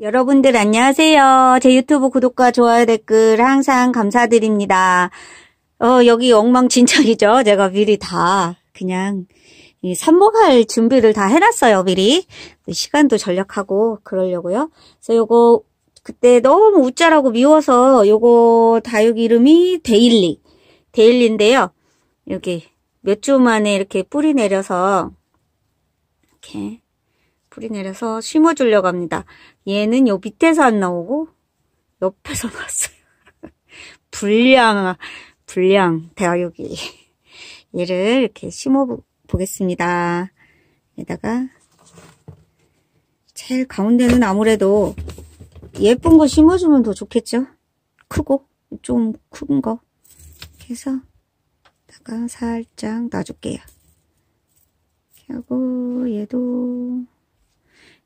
여러분들 안녕하세요. 제 유튜브 구독과 좋아요 댓글 항상 감사드립니다. 어, 여기 엉망진창이죠. 제가 미리 다 그냥 삽목할 준비를 다 해놨어요. 미리. 시간도 전략하고 그러려고요. 그래서 요거 그때 너무 웃자라고 미워서 요거 다육 이름이 데일리. 데일리인데요. 여기 몇 주 만에 이렇게 뿌리 내려서 이렇게 뿌리 내려서 심어주려고 합니다. 얘는 요 밑에서 안 나오고 옆에서 나왔어요. 불량, 불량 대화육이. 얘를 이렇게 심어 보겠습니다. 여기다가 제일 가운데는 아무래도 예쁜 거 심어주면 더 좋겠죠? 크고 좀 큰 거. 해서 다가 살짝 놔줄게요. 하고 얘도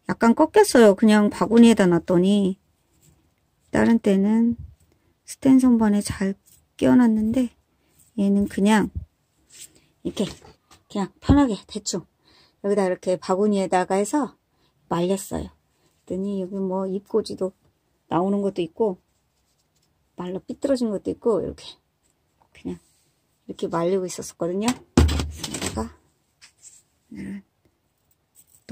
약간 꺾였어요. 그냥 바구니에다 놨더니 다른 때는 스텐 선반에 잘 끼워놨는데 얘는 그냥 이렇게 그냥 편하게 대충 여기다 이렇게 바구니에다가 해서 말렸어요. 그랬더니 여기 뭐 잎꽂이도 나오는 것도 있고 말라 삐뚤어진 것도 있고 이렇게 그냥 이렇게 말리고 있었거든요. 그래서 오늘은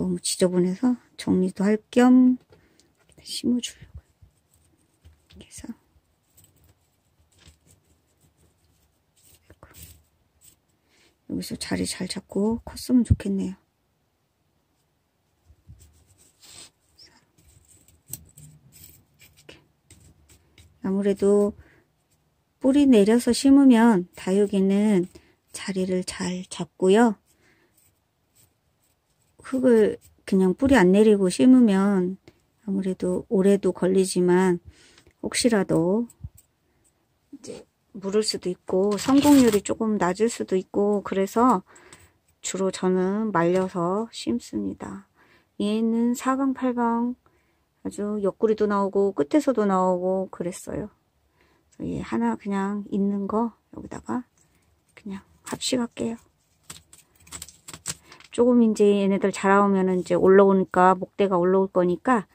너무 지저분해서 정리도 할 겸 심어주려고 그래서 여기서 자리 잘 잡고 컸으면 좋겠네요. 아무래도 뿌리 내려서 심으면 다육이는 자리를 잘 잡고요. 흙을 그냥 뿌리 안 내리고 심으면 아무래도 오래도 걸리지만 혹시라도 이제 물을 수도 있고 성공률이 조금 낮을 수도 있고 그래서 주로 저는 말려서 심습니다. 얘는 사방팔방 아주 옆구리도 나오고 끝에서도 나오고 그랬어요. 얘 하나 그냥 있는 거 여기다가 그냥 합식할게요. 조금 이제 얘네들 자라오면 이제 올라오니까 목대가 올라올 거니까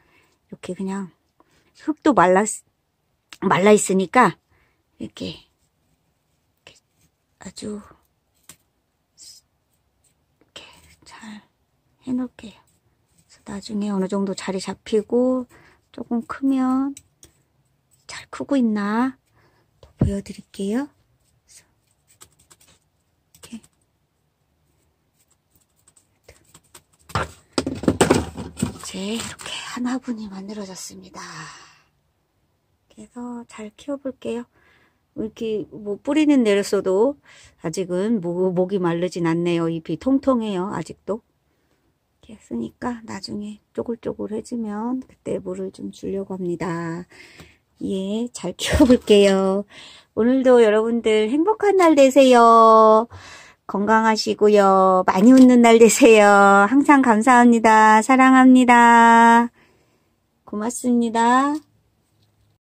이렇게 그냥 흙도 말라 말라 있으니까 이렇게, 이렇게 아주 이렇게 잘 해놓을게요. 나중에 어느 정도 자리 잡히고 조금 크면 잘 크고 있나 또 보여드릴게요. 이렇게 이제 이렇게 한 화분이 만들어졌습니다. 그래서 잘 키워볼게요. 이렇게 뭐 뿌리는 내렸어도 아직은 목 이 마르진 않네요. 잎이 통통해요. 아직도. 이렇게 했으니까 나중에 쪼글쪼글해지면 그때 물을 좀 주려고 합니다. 예, 잘 키워볼게요. 오늘도 여러분들 행복한 날 되세요. 건강하시고요. 많이 웃는 날 되세요. 항상 감사합니다. 사랑합니다. 고맙습니다.